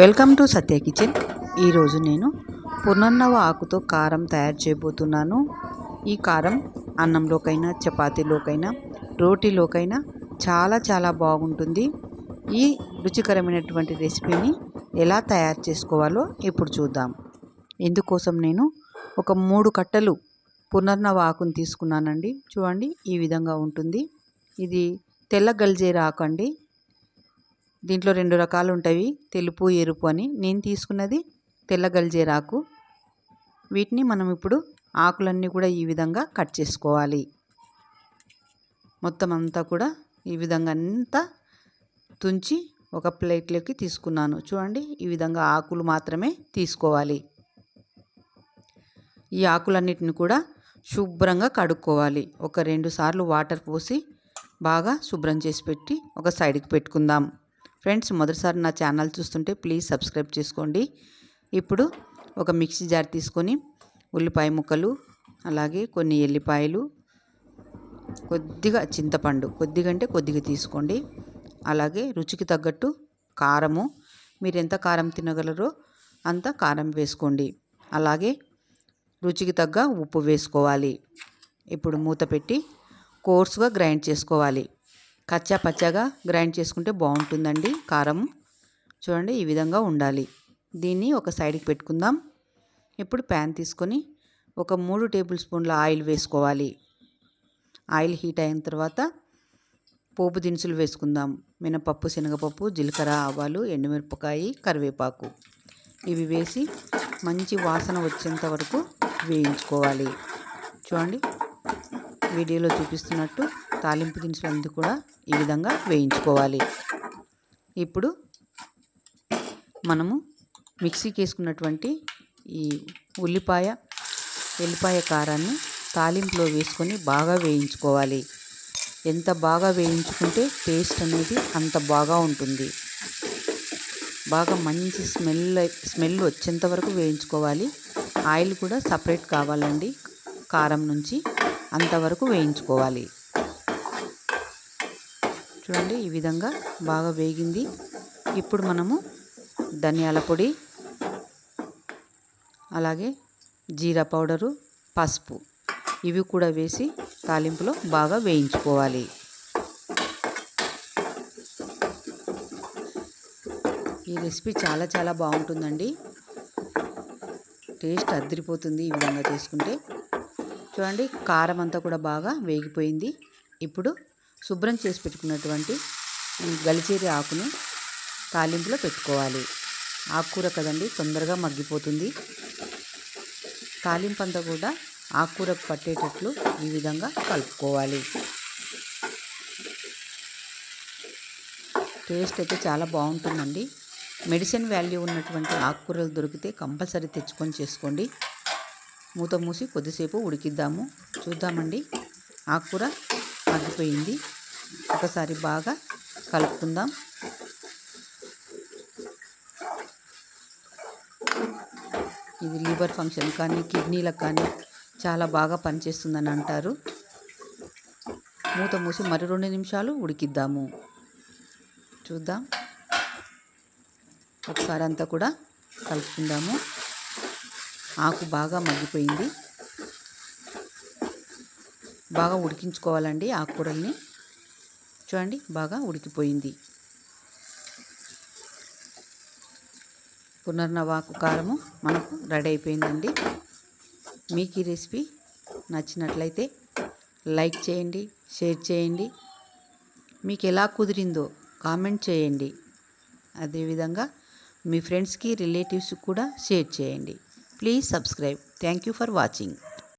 Welcome to Satya kitchen. ఈరోజు నేను పునర్నవ ఆకుతో కారం తయారు చేయబోతున్నాను. ఈ కారం అన్నంలోకైనా చపాతీలోకైనా రోటీలోకైనా చాలా చాలా బాగుంటుంది. ఈ రుచికరమైనటువంటి రెసిపీని ఎలా తయారు చేసుకోవాలో ఇప్పుడు చూద్దాం. ఇందుకోసం నేను ఒక మూడు కట్టలు పునర్నవ ఆకును తీసుకున్నానండి. చూడండి ఈ విధంగా ఉంటుంది. ఇది తెల్ల గల్జేర ఆకు అండి. దీంట్లో రెండు రకాలు ఉంటాయి తెలుపు ఎరుపు అని. నేను తీసుకున్నది తెల్ల గల్జేరాకు వీటిని మనం ఇప్పుడు ఆకులన్నీ కూడా ఈ విధంగా కట్ చేసుకోవాలి. మొత్తం అంతా కూడా ఈ విధంగా అంతా తుంచి ఒక ప్లేట్లోకి తీసుకున్నాను. చూడండి ఈ విధంగా ఆకులు మాత్రమే తీసుకోవాలి. ఈ ఆకులన్నిటిని కూడా శుభ్రంగా కడుక్కోవాలి. ఒక రెండు సార్లు వాటర్ పోసి బాగా శుభ్రం చేసి పెట్టి ఒక సైడ్కి పెట్టుకుందాం. ఫ్రెండ్స్ మొదటిసారి నా ఛానల్ చూస్తుంటే ప్లీజ్ సబ్స్క్రైబ్ చేసుకోండి. ఇప్పుడు ఒక మిక్సీ జార్ తీసుకొని ఉల్లిపాయ ముక్కలు అలాగే కొన్ని ఎల్లిపాయలు కొద్దిగా చింతపండు కొద్దిగా అంటే కొద్దిగా తీసుకోండి. అలాగే రుచికి తగ్గట్టు కారము మీరు ఎంత కారం తినగలరో అంత కారం వేసుకోండి. అలాగే రుచికి తగ్గ ఉప్పు వేసుకోవాలి. ఇప్పుడు మూత పెట్టి కోర్సుగా గ్రైండ్ చేసుకోవాలి. కచ్చా పచ్చగా గ్రైండ్ చేసుకుంటే బాగుంటుందండి కారం. చూడండి ఈ విధంగా ఉండాలి. దీన్ని ఒక సైడ్కి పెట్టుకుందాం. ఇప్పుడు ప్యాన్ తీసుకొని ఒక మూడు టేబుల్ స్పూన్ల ఆయిల్ వేసుకోవాలి. ఆయిల్ హీట్ అయిన తర్వాత పోపు దినుసులు వేసుకుందాం. మినపప్పు శనగపప్పు జీలకర్ర ఆవాలు ఎండుమిరపకాయ కరివేపాకు. ఇవి వేసి మంచి వాసన వచ్చేంత వరకు వేయించుకోవాలి. చూడండి వీడియోలో చూపిస్తున్నట్టు తాలింపు దినుసులందు కూడా ఈ విధంగా వేయించుకోవాలి. ఇప్పుడు మనము మిక్సీకి వేసుకున్నటువంటి ఈ ఉల్లిపాయ ఎల్లిపాయ కారాన్ని తాలింపులో వేసుకొని బాగా వేయించుకోవాలి. ఎంత బాగా వేయించుకుంటే టేస్ట్ అనేది అంత బాగా ఉంటుంది. బాగా మంచి స్మెల్ స్మెల్ వచ్చేంత వరకు వేయించుకోవాలి. ఆయిల్ కూడా సపరేట్ కావాలండి. కారం నుంచి అంతవరకు వేయించుకోవాలి. చూడండి ఈ విధంగా బాగా వేగింది. ఇప్పుడు మనము ధనియాల పొడి అలాగే జీరా పౌడరు పసుపు ఇవి కూడా వేసి తాలింపులో బాగా వేయించుకోవాలి. ఈ రెసిపీ చాలా చాలా బాగుంటుందండి. టేస్ట్ అద్దరిపోతుంది ఈ విధంగా చేసుకుంటే. చూడండి కారం అంతా కూడా బాగా వేగిపోయింది. ఇప్పుడు శుభ్రం చేసి పెట్టుకున్నటువంటి ఈ గలిచేరి ఆకుని తాలింపులో పెట్టుకోవాలి. ఆకుకూర కదండి తొందరగా మగ్గిపోతుంది. తాలింపు అంతా కూడా ఆకుకూరకు పట్టేటట్లు ఈ విధంగా కలుపుకోవాలి. టేస్ట్ అయితే చాలా బాగుంటుందండి. మెడిసిన్ వాల్యూ ఉన్నటువంటి ఆకుకూరలు దొరికితే కంపల్సరీ తెచ్చుకొని చేసుకోండి. మూత మూసి కొద్దిసేపు ఉడికిద్దాము. చూద్దామండి. ఆకుకూర మగ్గిపోయింది ఒకసారి బాగా కలుపుకుందాం. ఇది లివర్ ఫంక్షన్ కానీ కిడ్నీలకు కానీ చాలా బాగా పనిచేస్తుందని అంటారు. మూత మూసి మరి రెండు నిమిషాలు ఉడికిద్దాము. చూద్దాం. ఒకసారి అంతా కూడా కలుపుకుందాము. ఆకు బాగా మగ్గిపోయింది. బాగా ఉడికించుకోవాలండి ఆకుకూరల్ని. చూడండి బాగా ఉడికిపోయింది. పునర్నవాకు కారము మనకు రెడీ అయిపోయిందండి. మీకు ఈ రెసిపీ నచ్చినట్లయితే లైక్ చేయండి షేర్ చేయండి. మీకు ఎలా కుదిరిందో కామెంట్ చేయండి. అదేవిధంగా మీ ఫ్రెండ్స్కి రిలేటివ్స్కి కూడా షేర్ చేయండి. Please subscribe. Thank you for watching.